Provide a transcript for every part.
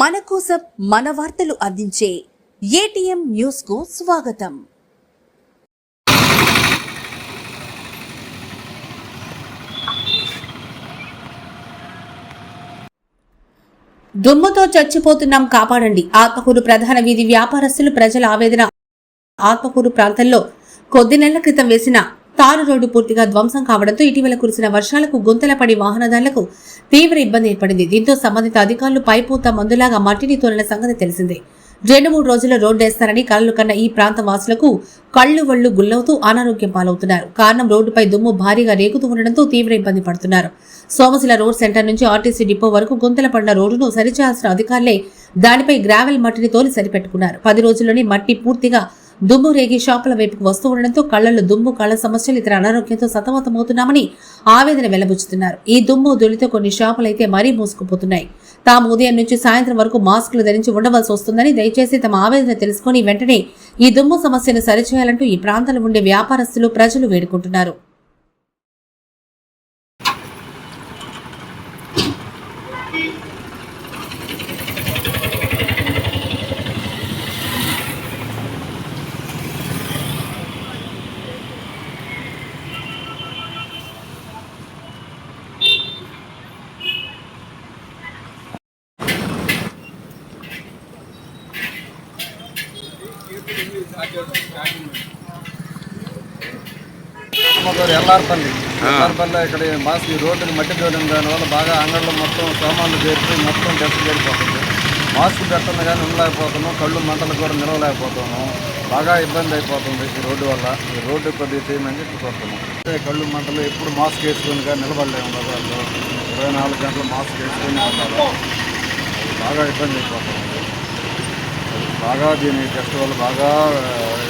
మన కోసం మన వార్తలు అందించే ఏటీఎం న్యూస్కు స్వాగతం. దుమ్ముతో చచ్చిపోతున్నాం కాపాడండి. ఆత్మకూరు ప్రధాన వీధి వ్యాపారస్తులు ప్రజల ఆవేదన. ఆత్మకూరు ప్రాంతంలో కొద్ది నెలల క్రితం వేసిన తారు రోడ్డు పూర్తిగా ధ్వంసం కావడంతో ఇటీవల కురిసిన వర్షాలకు గుంతల పడి వాహనదారులకు తీవ్ర ఇబ్బంది ఏర్పడింది. దీంతో సంబంధిత అధికారులు పైపూత మందులాగా మట్టిని తోలిన సంగతి తెలిసిందే. రెండు మూడు రోజుల్లో రోడ్డు వేస్తారని కలలు కన్న ఈ ప్రాంత వాసులకు కళ్ళు వళ్ళు గుల్లవుతూ అనారోగ్యం పాలవుతున్నారు. కారణం రోడ్డుపై దుమ్ము భారీగా రేగుతూ ఉండడంతో తీవ్ర ఇబ్బంది పడుతున్నారు. సోమశిల రోడ్ సెంటర్ నుంచి ఆర్టీసీ డిపో వరకు గుంతల పడిన రోడ్డును సరిచేయాల్సిన అధికారులే దానిపై గ్రావెల్ మట్టిని తోలి సరిపెట్టుకున్నారు. పది రోజుల్లోనే మట్టి పూర్తిగా దుమ్ము రేగి షాపుల వైపుకు వస్తూ ఉండడంతో కళ్ళలో దుమ్ము కళ్ళ సమస్యలు ఇతర అనారోగ్యంతో సతమతమవుతున్నామని ఆవేదన వెలబుచ్చుతున్నారు. ఈ దుమ్ము దులితో కొన్ని షాపులైతే మరీ మూసుకుపోతున్నాయి. తాము ఉదయం నుంచి సాయంత్రం వరకు మాస్కులు ధరించి ఉండవలసి వస్తుందని దయచేసి తమ ఆవేదన తెలుసుకుని వెంటనే ఈ దుమ్ము సమస్యను సరిచేయాలంటూ ఈ ప్రాంతంలో ఉండే వ్యాపారస్తులు ప్రజలు వేడుకుంటున్నారు. ఎల్లార్పల్లి ఎల్లార్పల్లి ఇక్కడ మాస్ ఈ రోడ్డుకి మట్టి తోలిన దానివల్ల బాగా అంగళ్ళు మొత్తం సామాన్లు చేరి మొత్తం డస్ట్ చేరిపోతుంది. మాస్క్ పెట్టకుండా కానీ ఉండలేకపోతున్నాం కళ్ళు మంటలు కూడా నిలవలేకపోతున్నాం. బాగా ఇబ్బంది అయిపోతుంది ఈ రోడ్డు వల్ల. ఈ రోడ్డు కొద్దిగా చేయమని కోరుతున్నాం. కళ్ళు మంటలు ఎప్పుడు మాస్క్ వేసుకొని కానీ నిలబడలేము బజార్లో ఇరవై నాలుగు గంటలు మాస్క్ వేసుకొని ఉండాలి బాగా ఇబ్బంది అయిపోతుంది. బాగా దీని టెస్ట్ వల్ల బాగా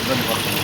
ఇబ్బంది పడుతుంది.